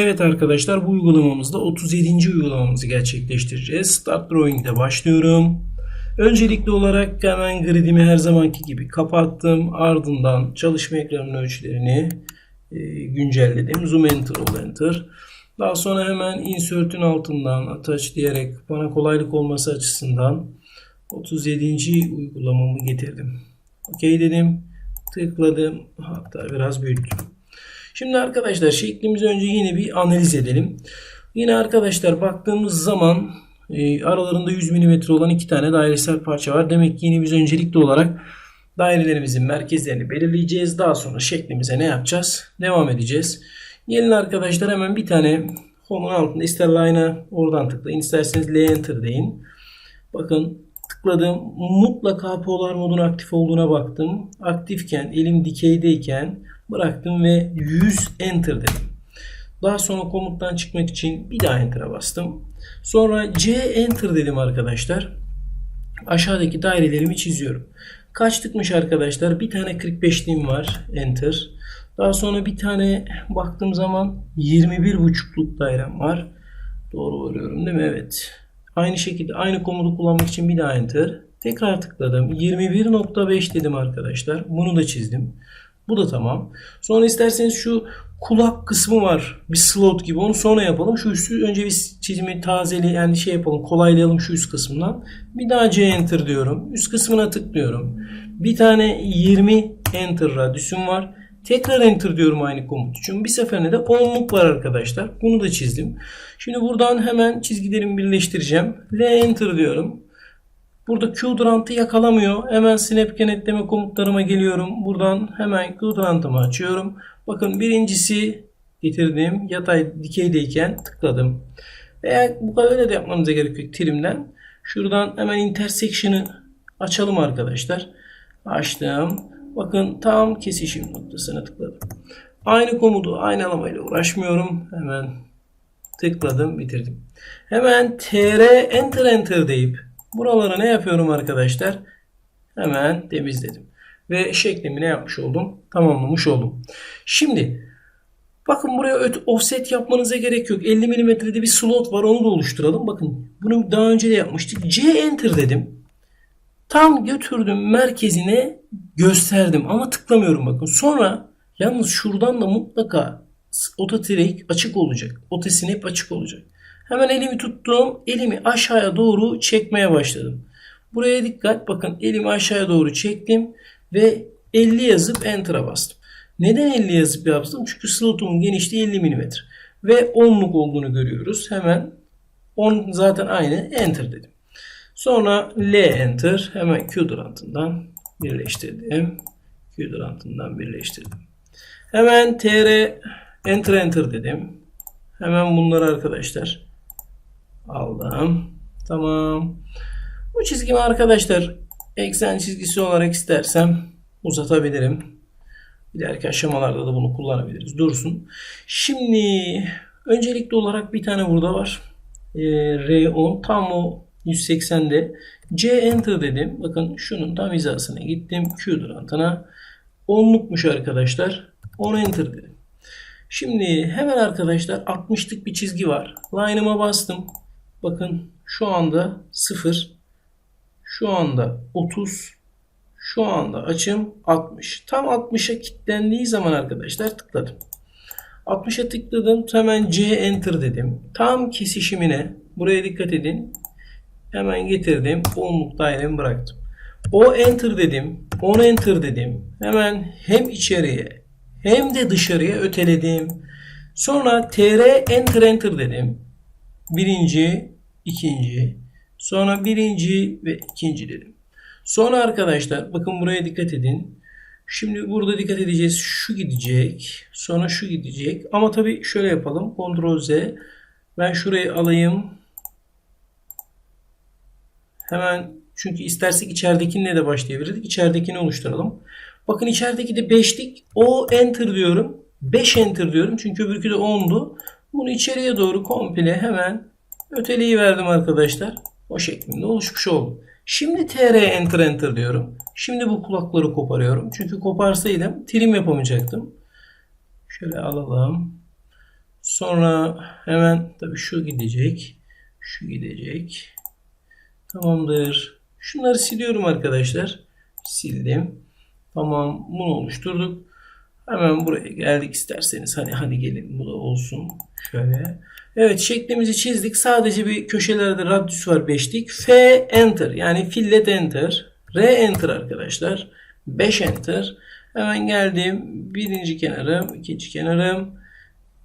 Evet arkadaşlar bu uygulamamızda 37. uygulamamızı gerçekleştireceğiz. Start Drawing'de başlıyorum. Öncelikli olarak hemen gridimi her zamanki gibi kapattım. Ardından çalışma ekranının ölçülerini e, güncelledim. Zoom enter ol enter. Daha sonra hemen insert'ün altından attach diyerek bana kolaylık olması açısından 37. uygulamamı getirdim. OK dedim. Tıkladım. Hatta biraz büyüttüm. Şimdi arkadaşlar şeklimizi önce yine bir analiz edelim. Yine arkadaşlar baktığımız zaman e, aralarında 100 mm olan iki tane dairesel parça var. Demek ki yine biz öncelikli olarak dairelerimizin merkezlerini belirleyeceğiz. Daha sonra şeklimize ne yapacağız? Devam edeceğiz. Gelin arkadaşlar hemen bir tane home'un altında ister line'a oradan tıklayın. isterseniz L enter deyin. Bakın tıkladım. Mutlaka polar modun aktif olduğuna baktım. Aktifken elim dikeydeyken bıraktım ve 100 enter dedim. Daha sonra komuttan çıkmak için bir daha enter'a bastım. Sonra C enter dedim arkadaşlar. Aşağıdaki dairelerimi çiziyorum. Kaçlıkmış arkadaşlar? Bir tane 45'liğim var. Enter. Daha sonra bir tane baktığım zaman 21.5'luk dairem var. Doğru varıyorum değil mi? Evet. Aynı şekilde aynı komutu kullanmak için bir daha enter. Tekrar tıkladım. 21.5 dedim arkadaşlar. Bunu da çizdim. Bu da tamam. Sonra isterseniz şu kulak kısmı var. Bir slot gibi. Onu sonra yapalım. Şu üstü önce bir çizimi tazeli yani şey yapalım. Kolaylayalım şu üst kısmından. Bir daha C enter diyorum. Üst kısmına tıklıyorum. Bir tane 20 enter radyüsüm var. Tekrar enter diyorum aynı komut için. Bir seferinde de 10'luk var arkadaşlar. Bunu da çizdim. Şimdi buradan hemen çizgilerimi birleştireceğim. L enter diyorum. Burada Qdrant'ı yakalamıyor. Hemen snap kenetleme komutlarıma geliyorum. Buradan hemen Qdrant'ımı açıyorum. Bakın birincisi getirdim. Yatay dikeydeyken tıkladım. Veya bu kadar öyle de yapmamıza gerek yok trimden. Şuradan hemen intersection'ı açalım arkadaşlar. Açtım. Bakın tam kesişim noktasına tıkladım. Aynı komutu aynı alamayla uğraşmıyorum. Hemen tıkladım bitirdim. Hemen tr enter enter deyip buralara ne yapıyorum arkadaşlar? Hemen temizledim. Ve şeklimi ne yapmış oldum? Tamamlamış oldum. Şimdi bakın buraya offset yapmanıza gerek yok. 50 mm'de bir slot var onu da oluşturalım. Bakın bunu daha önce de yapmıştık. C enter dedim. Tam götürdüm merkezine gösterdim ama tıklamıyorum bakın. Sonra yalnız şuradan da mutlaka ota direk açık olacak. Ota snap açık olacak. Hemen elimi tuttum. Elimi aşağıya doğru çekmeye başladım. Buraya dikkat. Bakın elimi aşağıya doğru çektim ve 50 yazıp enter'a bastım. Neden 50 yazıp yaptım? Çünkü slotumun genişliği 50 mm ve 10'luk olduğunu görüyoruz. Hemen 10 zaten aynı enter dedim. Sonra L enter hemen Qdrant'ından birleştirdim. Qdrant'ından birleştirdim. Hemen TR enter enter dedim. Hemen bunları arkadaşlar aldım. Tamam. Bu çizgimi arkadaşlar eksen çizgisi olarak istersem uzatabilirim. İleriki aşamalarda da bunu kullanabiliriz. Dursun. Şimdi öncelikli olarak bir tane burada var. Ee, R10 tam o 180'de C enter dedim. Bakın şunun tam hizasına gittim. Q durantına 10'lukmuş arkadaşlar. 10 enter dedim. Şimdi hemen arkadaşlar 60'lık bir çizgi var. Line'ıma bastım. Bakın şu anda 0. Şu anda 30. Şu anda açım 60. Tam 60'a kilitlendiği zaman arkadaşlar tıkladım. 60'a tıkladım. Hemen C enter dedim. Tam kesişimine buraya dikkat edin. Hemen getirdim. 10'luk dairemi bıraktım. O enter dedim. 10 enter dedim. Hemen hem içeriye hem de dışarıya öteledim. Sonra tr enter enter dedim. Birinci, ikinci, sonra birinci ve ikinci dedim. Sonra arkadaşlar bakın buraya dikkat edin. Şimdi burada dikkat edeceğiz. Şu gidecek. Sonra şu gidecek. Ama tabii şöyle yapalım. Ctrl Z. Ben şurayı alayım. Hemen çünkü istersek içeridekinle de başlayabilirdik. İçeridekini oluşturalım. Bakın içerideki de 5'lik. O enter diyorum. 5 enter diyorum. Çünkü öbürkü de 10'du. Bunu içeriye doğru komple hemen öteleyi verdim arkadaşlar. O şeklinde oluşmuş oldu. Şimdi tr enter enter diyorum. Şimdi bu kulakları koparıyorum. Çünkü koparsaydım trim yapamayacaktım. Şöyle alalım. Sonra hemen tabii şu gidecek. Şu gidecek. Tamamdır. Şunları siliyorum arkadaşlar. Sildim. Tamam. Bunu oluşturduk. Hemen buraya geldik isterseniz. Hani hadi gelin bu da olsun. Şöyle. Evet şeklimizi çizdik. Sadece bir köşelerde radyüs var 5'lik. F enter yani fillet enter. R enter arkadaşlar. 5 enter. Hemen geldim. Birinci kenarım, ikinci kenarım.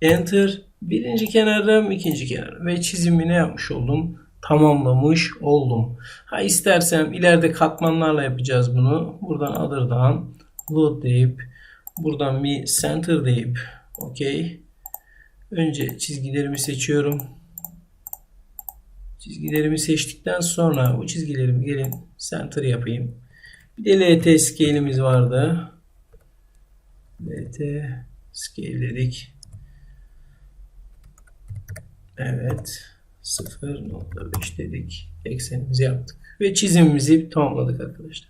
Enter. Birinci kenarım, ikinci kenarım. Ve çizimi ne yapmış oldum? Tamamlamış oldum. Ha istersem ileride katmanlarla yapacağız bunu. Buradan other'dan load deyip buradan bir center deyip okey. Önce çizgilerimi seçiyorum. Çizgilerimi seçtikten sonra bu çizgilerimi gelin center yapayım. Bir de LT scale'imiz vardı. LT scale dedik. Evet. 0.5 dedik. Eksenimizi yaptık. Ve çizimimizi tamamladık arkadaşlar.